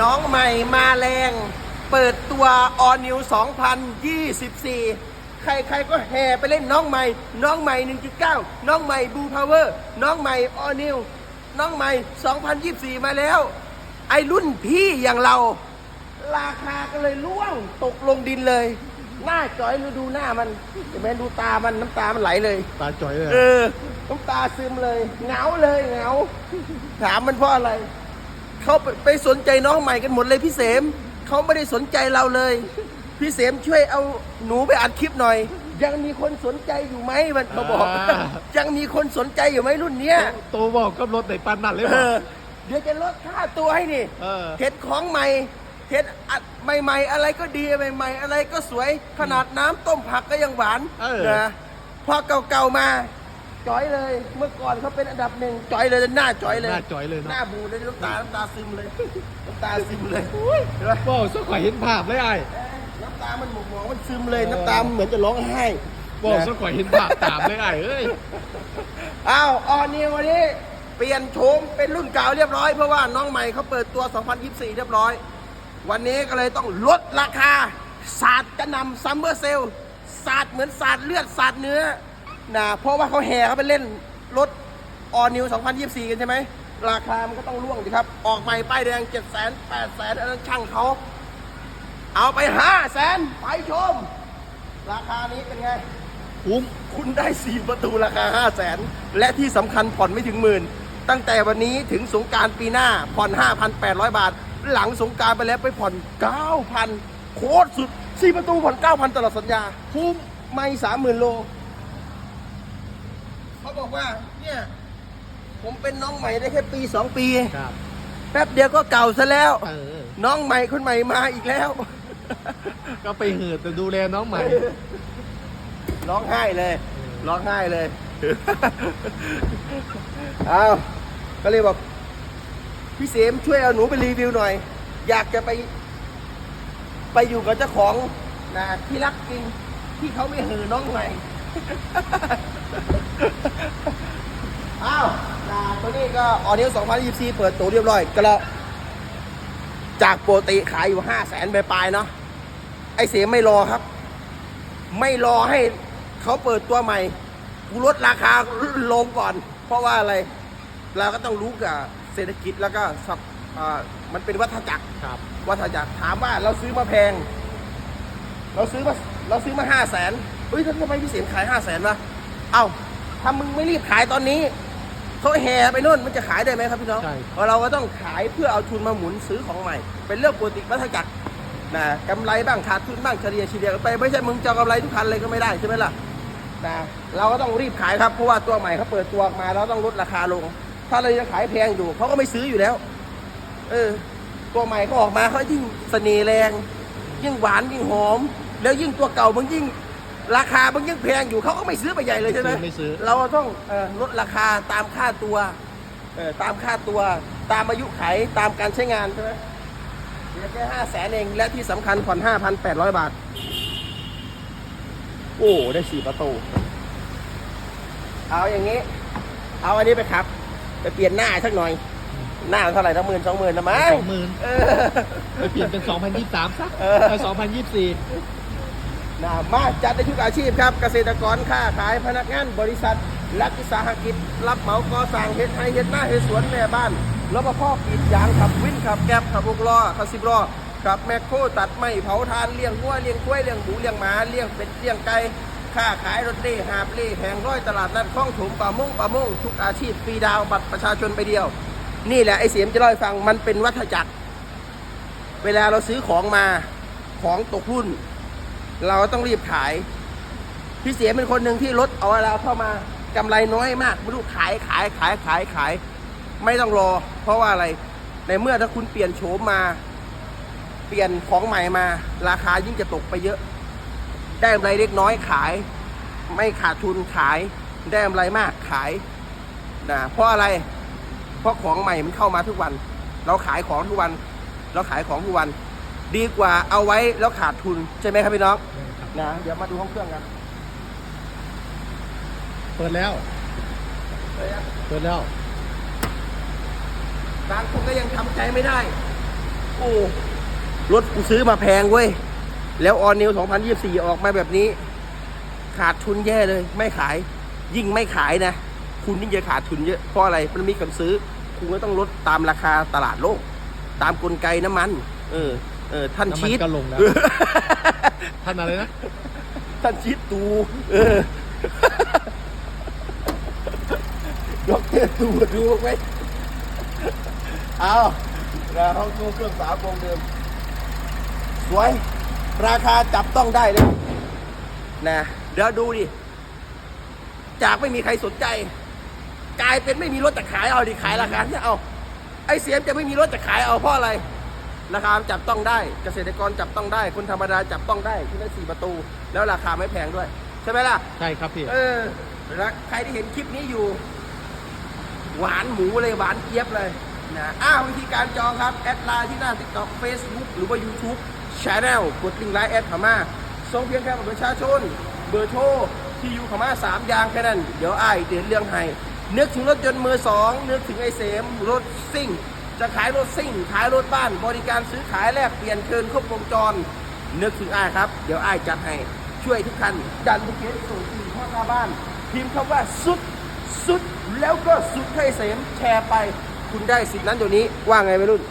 น้องใหม่มาแรง เปิดตัวออนิว2024 ใครๆก็แห่ไปเล่นน้องใหม่ น้องใหม่ 1.9 น้องใหม่บูพาวเวอร์น้องใหม่ออนิวน้องใหม่ 2024 มาแล้ว ไอรุ่นพี่อย่างเรา ราคาก็เลยล่วงตกลงดินเลย หน้าจอยดูดูหน้ามันเห็นไหมดูตามันน้ำตามันไหลเลย ตาจ่อยเลยเออน้ำตาซึมเลยเหงาเลยเหงาถามมันเพราะอะไร เขาไปไปสนใจน้องใหม่กันหมดเลยพี่เสมเขาไม่ได้สนใจเราเลย พี่เสมช่วยเอาหนูไปอัดคลิปหน่อย ยังมีคนสนใจอยู่ไหมมันมาบอกยังมีคนสนใจอยู่ไหมรุ่นเนี้ยโตบอกกับรถในปันนั่นเลยเอป่ะอเดี๋ยวจะลดค่าตัวให้นี่ เออ เห็ดของใหม่ เห็ดอัดใหม่ๆ อะไรก็ดีใหม่ๆ อะไรก็สวย ขนาดน้ำต้มผักก็ยังหวานเออ นะพอเก่าๆมา จอยเลย เมื่อก่อนเขาเป็นอันดับหนึ่งจอยเลยหน้าจอยเลยหน้าจ่อยเลยหเนาะน้าบูดเลยน้ำตาน้ำตาซึมเลยน้ำตาซึมเลยเห็นไหมว้าวสักข่อยเห็นภาพเลยไอ้น้ำตามันหมองหมองมันซึมเลยน้ำตามันเหมือนจะร้องไห้ว้าวนะสักข่อยเห็นภาพตามเลยไอ้เอ้ย อ้าวออนิววันนี้เปลี่ยนโฉมเป็นรุ่นเก่าเรียบร้อยเพราะว่าน้องใหม่เขาเปิดตัว 2024 เรียบร้อย วันนี้ก็เลยต้องลดราคาศาสตร์กระหนำซัมเมอร์เซลศาสตร์เหมือนศาสตร์เลือดศาสตร์เนื้อ นะเพราะว่าเขาแห่เขาไปเล่นรถออนิว 2024 กันใช่ไหม ราคามันก็ต้องร่วงสิครับ ออกใหม่ป้ายแดง 7 0 0 0 0 0 8 0 0 0 0อันนั้นช่างเขา เอาไป 5 0 0 0 0 0ไปชม ราคานี้เป็นไงคุ้มคุณได้ 4 ประตูราคา 5 0 0แสนและที่สำคัญผ่อนไม่ถึงหมื่น ตั้งแต่วันนี้ถึงสงกรารปีหน้าผ่อน 5,800 บาท หลังสงกรารไปแล้วไปผ่อน 9,000 โคตรสุด 4 ประตูผ่อน 9,000 ตลอดสัญญา คุ้มไม่ 30,000 โล เขาบอกว่าเนี่ยผมเป็นน้องใหม่ได้แค่ปี2ปี ครับ แป๊บเดียวก็เก่าซะแล้ว เออ น้องใหม่คนใหม่มาอีกแล้ว ก็ไปเหือดแต่ดูแลน้องใหม่ ร้องไห้เลย ร้องไห้เลย เอาก็เลยบอก พี่เสมช่วยเอาหนูไปรีวิวหน่อย อยากจะไป ไปอยู่กับเจ้าของนะที่รักจริงที่เขาไม่เหือน้องใหม่ อ้าวนะตัวนี้ก็ออเดียว2024 เปิดตัวเรียบร้อย ก็แล้วจากปกติขายอยู่ 5 0 0แสนไปปลายๆเนาะ ไอเสียไม่รอครับ ไม่รอให้เขาเปิดตัวใหม่ กูลดราคาลงก่อน เพราะว่าอะไร เราก็ต้องรู้กับเศรษฐกิจแล้วก็สับอ่ามันเป็นวัฏจักรครับ วัฏจักรถามว่าเราซื้อมาแพง เราซื้อมา เราซื้อมาห้าแสน เฮ้ยแล้วทำไมพี่เสียมขายห้าแสนวะเอ้าถ้ามึงไม่รีบขายตอนนี้เขาแห่ไปนู่นมันจะขายได้ไหมครับพี่น้องใช่เพราะเราก็ต้องขายเพื่อเอาทุนมาหมุนซื้อของใหม่ เป็นเรื่องปกติวัฏจักรนะกำไรบ้างขาดทุนบ้างเฉลี่ยเฉลี่ยกันไปไม่ใช่มึงจะเอากำไรทุกคันเลยก็ไม่ได้ใช่ไหมล่ะนะเราก็ต้องรีบขายครับเพราะว่าตัวใหม่เขาเปิดตัวออกมาเราต้องลดราคาลง ถ้าเราจะขายแพงอยู่เขาก็ไม่ซื้ออยู่แล้ว เออ ตัวใหม่เขาออกมาเขายิ่งเสน่ห์แรง ยิ่งหวานยิ่งหอม แล้วยิ่งตัวเก่ามันยิ่ง ราคามันยิ่งแพงอยู่เขาก็ไม่ซื้อไปใหญ่เลยใช่ไหมไม่ซื้อ เราต้องเอ่อลดราคาตามค่าตัวเออตามค่าตัว ตามอายุไขตามการใช้งานใช่ไหมเหลือแค่ห้าแสนเองและที่สำคัญผ่อนห้าพันแปดร้อยบาท โอ้ได้สี่ประตู เอาอย่างนี้ เอาอันนี้ไปครับ ไปเปลี่ยนหน้าสักหน่อย หน้าเท่าไหร่ทั้งหมื่นสองหมื่นนะมั้งสองหมื่นเออ ไปเปลี่ยนเป็น 2023สักเออ ไป2024 นะมาจัดในทุกอาชีพครับ เกษตรกรค้าขายพนักงานบริษัท รัฐวิสาหกิจ รับเหมาก่อสร้างเฮ็ดไร่เฮ็ดหน้าเฮ็ดสวนแม่บ้านรปภกรีดยางขับวินขับแก๊บขับวกล้อขับสิบล้อขับแมคโครตัดไม้เผาทานเลี้ยงวัวเลี้ยงกล้วยเลี้ยงหมูเลี้ยงหมาเลี้ยงเป็ดเลี้ยงไก่ค้าขายรถเล่หาบเล่แผงร้อยตลาดนัดคลองถมป่ามงป่ามงทุกอาชีพฟรีดาวบัตรประชาชนไปเดียว นี่แหละไอเสียมจะเล่าให้ฟังมันเป็นวัฏจักร เวลาเราซื้อของมาของตกรุ่น เราต้องรีบขาย พี่เสียเป็นคนหนึ่งที่รถเอาเราเข้ามากำไรน้อยมากไม่รู้ขายขายขายขายขาย ไม่ต้องรอ เพราะว่าอะไร ในเมื่อถ้าคุณเปลี่ยนโฉมมา เปลี่ยนของใหม่มา ราคายิ่งจะตกไปเยอะ ได้กำไรเล็กน้อยขาย ไม่ขาดทุนขาย ได้กำไรมากขายนะเพราะอะไร เพราะของใหม่มันเข้ามาทุกวัน เราขายของทุกวัน เราขายของทุกวัน ดีกว่าเอาไว้แล้วขาดทุน ใช่ไหมครับพี่น้องนะเดี๋ยวมาดูห้องเครื่องกัน เปิดแล้ว เปิดแล้วบางคนก็ยังทำใจไม่ได้ โอ้รถกูซื้อมาแพงเว้ย แล้วออนิว 2024 ออกมาแบบนี้ ขาดทุนแย่เลย ไม่ขาย ยิ่งไม่ขายนะ คุณยิ่งจะขาดทุนเยอะ เพราะอะไร มันมีคนซื้อ คุณก็ต้องลดตามราคาตลาดโลก ตามกลไกน้ำมัน เออ เออท่านน้ำมันชีตก็ลงแล้วท่านอะไรนะ ท่านชีตตูเออดอกเตอรตูดูไว้เอาเราห้องตู้เครื่องสามวงเดิม สวย ราคาจับต้องได้เลยนะเดี๋ยวดูดิ จากไม่มีใครสนใจ กลายเป็นไม่มีรถจะขายเอาดิขายราคาที่เอาไอเสียมจะไม่มีรถจะขายเอาเพราะอะไร ราคาจับต้องได้เกษตรกรจับต้องได้ คนธรรมดาจับต้องได้ที่ได้สี่ประตู แล้วราคาไม่แพงด้วย ใช่ไหมล่ะ ใช่ครับพี่ เออแล้วใครที่เห็นคลิปนี้อยู่ หวานหมูเลยหวานเจี๊ยบเลยนะอ้าววิธีการจองครับ แอดไลน์ที่หน้า TikTok Facebook หรือว่า YouTube Channel กดลิงก์ไลน์แอดเข้ามาส่งเพียงแค่บัตรประชาชน เบอร์โทรที่อยู่เข้ามาสามอย่างแค่นั้น เดี๋ยวอ้ายเดี๋ยวเรื่องให้นึกถึงรถยนต์มือสองนึกถึงไอเสมรถซิ่ง จะขายรถซิ่ง ขายรถบ้าน บริการซื้อขายแลกเปลี่ยนเคินครบวงจร นึกถึงอ้ายครับ เดี๋ยวอ้ายจัดให้ ช่วยทุกท่านดันทุกเคสส่งถึงพ่อหน้าบ้าน พิมพ์คำว่าสุด สุด แล้วก็สุดให้เสมแชร์ไป คุณได้สิทธิ์นั้นเดี๋ยวนี้ว่าไงไม่รุ่น